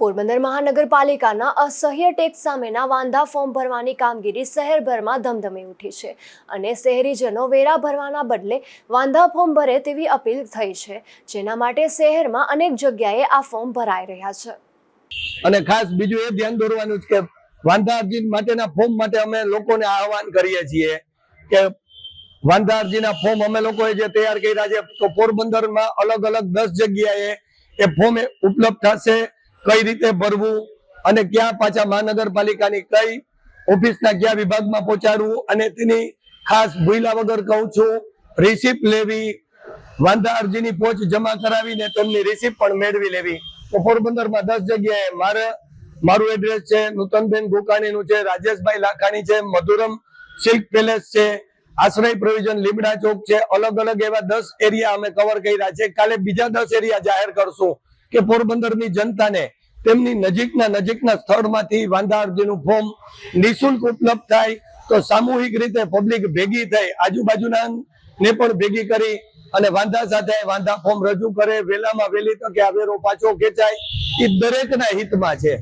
પોરબંદર મહાનગરપાલિકાના અસહ્ય ટેક્સ સામેના વાંધા ફોર્મ ભરવાની કામગીરી શહેરભરમાં ધમધમી ઉઠી છે અને શહેરીજનો વેરા ભરવાના બદલે વાંધા ફોર્મ ભરે તેવી અપીલ થઈ છે. જેના માટે શહેરમાં અનેક જગ્યાએ આ ફોર્મ ભરાઈ રહ્યા છે. અને ખાસ બીજું એ ધ્યાન દોરવાનું છે કે વાંધા અરજી માટેના ફોર્મ માટે અમે લોકોને આહવાન કરીએ છીએ કે વાંધા અરજીના ફોર્મ અમે લોકોએ જે તૈયાર કર્યા છે, તો પોરબંદરમાં અલગ અલગ દસ જગ્યાએ એ ફોર્મ ઉપલબ્ધ થશે. કઈ રીતે ભરવું અને ક્યાં પાછા મહાનગરપાલિકાની કઈ ઓફિસના કયા વિભાગમાં પહોંચાડવું અને તેની ખાસ ભૂલા વગર કહું છું રિસિપ્ટ લેવી, વાંધા અરજીની પોચ જમા કરાવીને તેમની રિસિપ્ટ પણ મેળવી લેવી. તો પોરબંદરમાં દસ જગ્યાએ મારે, મારું એડ્રેસ છે, નૂતનબેન ગોકાણીનું છે, રાજેશભાઈ લાખાણી છે, મધુરમ સિલ્ક પેલેસ છે, આશ્રય પ્રોવિઝન લીમડા ચોક છે, અલગ અલગ એવા દસ એરિયા અમે કવર કર્યા છે. કાલે બીજા દસ એરિયા જાહેર કરશું. કે પોરબંદરની જનતાને તેમની નજીકના નજીકના સ્થળમાંથી વાંધા ફોર્મ નિઃશુલ્ક ઉપલબ્ધ થાય તો સામૂહિક રીતે પબ્લિક ભેગી થઈ આજુબાજુના ને પણ ભેગી કરી અને વાંધા સાથે વાંધા ફોર્મ રજૂ કરે. વેલામાં વેલી તકે આ વેરો પાછો ખેંચાય. એ દરેકના હિતમાં છે.